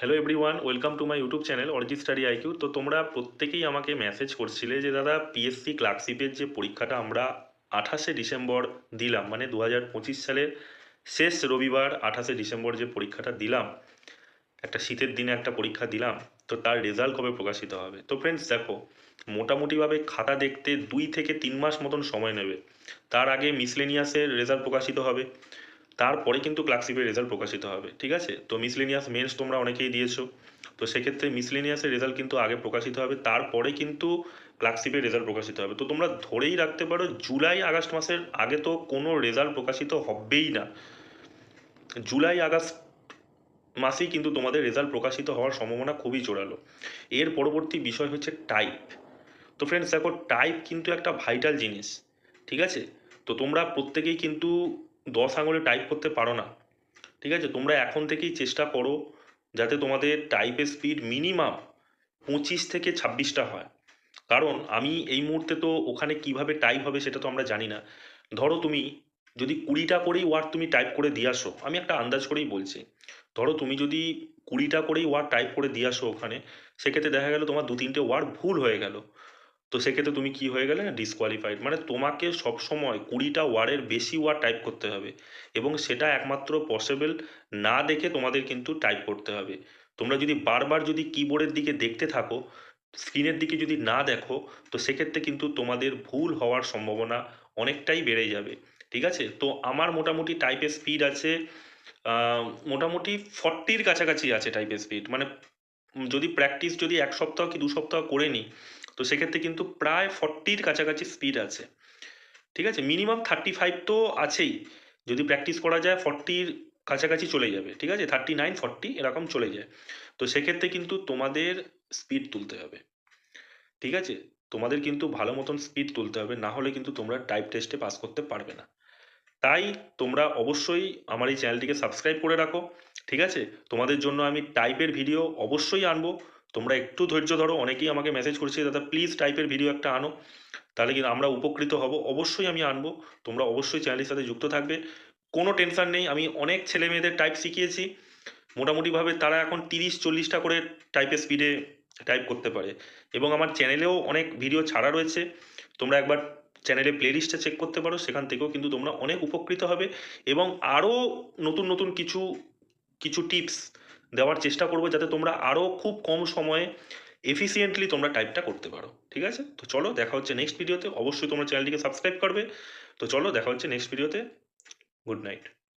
Hello everyone welcome to my YouTube channel Arijit study IQ তো তোমরা প্রত্যেকেই আমাকে মেসেজ করছিলে যে, দাদা পিএসসি ক্লার্কশিপের যে পরীক্ষাটা আমরা আঠাশে ডিসেম্বর দিলাম মানে দু হাজার পঁচিশ সালের শেষ রবিবার আঠাশে ডিসেম্বর যে পরীক্ষাটা দিলাম, একটা শীতের দিনে একটা পরীক্ষা দিলাম, তো তার রেজাল্ট কবে প্রকাশিত হবে? তো ফ্রেন্ডস দেখো, মোটামুটিভাবে খাতা দেখতে দুই থেকে তিন মাস মতন সময় নেবে। তার আগে মিসলেনিয়াসের রেজাল্ট প্রকাশিত হবে। তারপরে কিন্তু ক্লার্কশিপের রেজাল্ট প্রকাশিত হবে, ঠিক আছে? তো মিসলেনিয়াস মেন্স তোমরা অনেকেই দিয়েছ। তো সেক্ষেত্রে মিসলেনিয়াসের রেজাল্ট কিন্তু আগে প্রকাশিত হবে, তারপরে কিন্তু ক্লার্কশিপের রেজাল্ট প্রকাশিত হবে। তো তোমরা ধরেই রাখতে পারো জুলাই আগস্ট মাসের আগে তো কোনো রেজাল্ট প্রকাশিত হবেই না। জুলাই আগস্ট মাসেই কিন্তু তোমাদের রেজাল্ট প্রকাশিত হওয়ার সম্ভাবনা খুবই জোরালো। এর পরবর্তী বিষয় হচ্ছে টাইপ তো ফ্রেন্ডস দেখো টাইপ কিন্তু একটা ভাইটাল জিনিস, ঠিক আছে? তো তোমরা প্রত্যেকেই কিন্তু দশ আঙুলে টাইপ করতে পারো না। ঠিক আছে? তোমরা এখন থেকেই চেষ্টা করো যাতে তোমাদের টাইপের স্পিড মিনিমাম পঁচিশ থেকে ছাব্বিশটা হয়। কারণ আমি এই মুহূর্তে তো ওখানে কীভাবে টাইপ হবে সেটা তো আমরা জানি না। ধরো তুমি যদি কুড়িটা করেই ওয়ার্ড তুমি টাইপ করে দিয়ে আসো, আমি একটা আন্দাজ করেই বলছি। ধরো তুমি যদি কুড়িটা করেই ওয়ার্ড টাইপ করে দিয়ে আসো ওখানে, সেক্ষেত্রে দেখা গেল তোমার দু তিনটে ওয়ার্ড ভুল হয়ে গেল। তো সেক্ষেত্রে তুমি কি হয়ে গেলে ডিসকোয়ালিফাইড মানে তোমাকে সবসময় কুড়িটা ওয়ার্ডের বেশি ওয়ার্ড টাইপ করতে হবে এবং সেটা একমাত্র পসিবল না দেখে তোমাদের কিন্তু টাইপ করতে হবে। তোমরা যদি বারবার যদি কিবোর্ডের দিকে দেখতে থাকো স্ক্রিনের দিকে যদি না দেখো, তো সেক্ষেত্রে কিন্তু তোমাদের ভুল হওয়ার সম্ভাবনা অনেকটাই বেড়ে যাবে। ঠিক আছে? তো আমার মোটামুটি টাইপের স্পিড আছে মোটামুটি ফর্টির কাছাকাছি আছে টাইপের স্পিড মানে যদি প্র্যাকটিস যদি এক সপ্তাহ কি দু সপ্তাহ করে নিই, তো সেক্ষেত্রে কিন্তু প্রায় ফর্টির কাছাকাছি স্পিড আছে। ঠিক আছে? মিনিমাম থার্টি ফাইভ তো আছেই। যদি প্র্যাকটিস করা যায় ফর্টির কাছাকাছি চলে যাবে। ঠিক আছে? থার্টি নাইন ফর্টি এরকম চলে যায়। তো সেক্ষেত্রে কিন্তু তোমাদের স্পিড তুলতে হবে। ঠিক আছে? তোমাদের কিন্তু ভালো মতন স্পিড তুলতে হবে। না হলে কিন্তু তোমরা টাইপ টেস্টে পাস করতে পারবে না। তাই তোমরা অবশ্যই আমার এই চ্যানেলটিকে সাবস্ক্রাইব করে রাখো, ঠিক আছে? তোমাদের জন্য আমি টাইপের ভিডিও অবশ্যই আনব। তোমরা একটু ধৈর্য ধরো, অনেকেই আমাকে মেসেজ করছে, দাদা প্লিজ টাইপের ভিডিও একটা আনো। তাহলে কিন্তু আমরা উপকৃত হব। অবশ্যই আমি আনব। তোমরা অবশ্যই চ্যানেলের সাথে যুক্ত থাকবে। কোনো টেনশন নেই, আমি অনেক ছেলে মেয়েদের টাইপ শিখিয়েছি। মোটামুটিভাবে তারা এখন তিরিশ, চল্লিশটা করে টাইপের স্পিডে টাইপ করতে পারে। এবং আমার চ্যানেলেও অনেক ভিডিও ছাড়া রয়েছে। তোমরা একবার চ্যানেলে প্লেলিস্টটা চেক করতে পারো, সেখান থেকেও কিন্তু তোমরা অনেক উপকৃত হবে এবং আরও নতুন নতুন কিছু কিছু টিপস দেওয়ার চেষ্টা করব যাতে তোমরা আরও খুব কম সময়ে এফিসিয়েন্টলি তোমরা টাইপটা করতে পারো, ঠিক আছে? তো চলো দেখা হচ্ছে নেক্সট ভিডিওতে অবশ্যই তোমরা চ্যানেলটিকে সাবস্ক্রাইব করবে। তো চলো দেখা হচ্ছে নেক্সট ভিডিওতে গুড নাইট